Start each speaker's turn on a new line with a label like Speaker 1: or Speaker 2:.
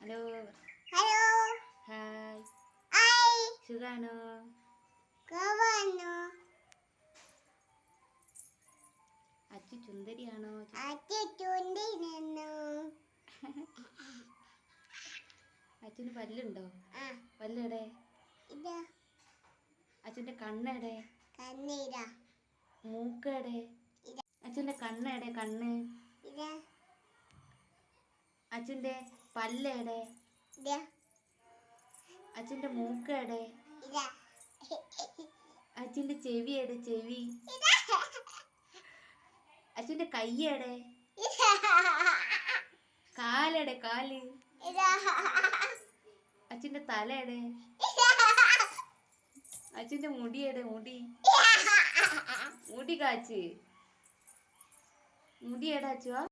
Speaker 1: Hello.
Speaker 2: Hello.
Speaker 1: Hi.
Speaker 2: I
Speaker 1: സുഖാണോ?
Speaker 2: കവനോ
Speaker 1: അച്ചു ചുന്ദരിയാണോ
Speaker 2: അച്ഛന്റെ ചുന്ദരിയാണോ
Speaker 1: അച്ഛന് പല്ലുണ്ടോ?
Speaker 2: ആ.
Speaker 1: പല്ലെടെ? അച്ഛന്റെ കണ്ണെടെ?
Speaker 2: കണ്ണീരാ
Speaker 1: മൂക്കെടെ? അച്ഛന്റെ കണ്ണെടെ കണ്ണ്. അച്ഛന്റെ പല്ലേടെ അച്ഛന്റെ മൂക്ക്
Speaker 2: ഇത്.
Speaker 1: അച്ഛന്റെ ചെവിയെടെ ചെവി. അച്ഛന്റെ കയ്യെടെ കാലെടെ കാൽ. അച്ഛന്റെ തലയുടെ അച്ഛന്റെ മുടിയുടെ മുടി. മുടി കാച്ച്. മുടിയുടെ അച്ചുവാ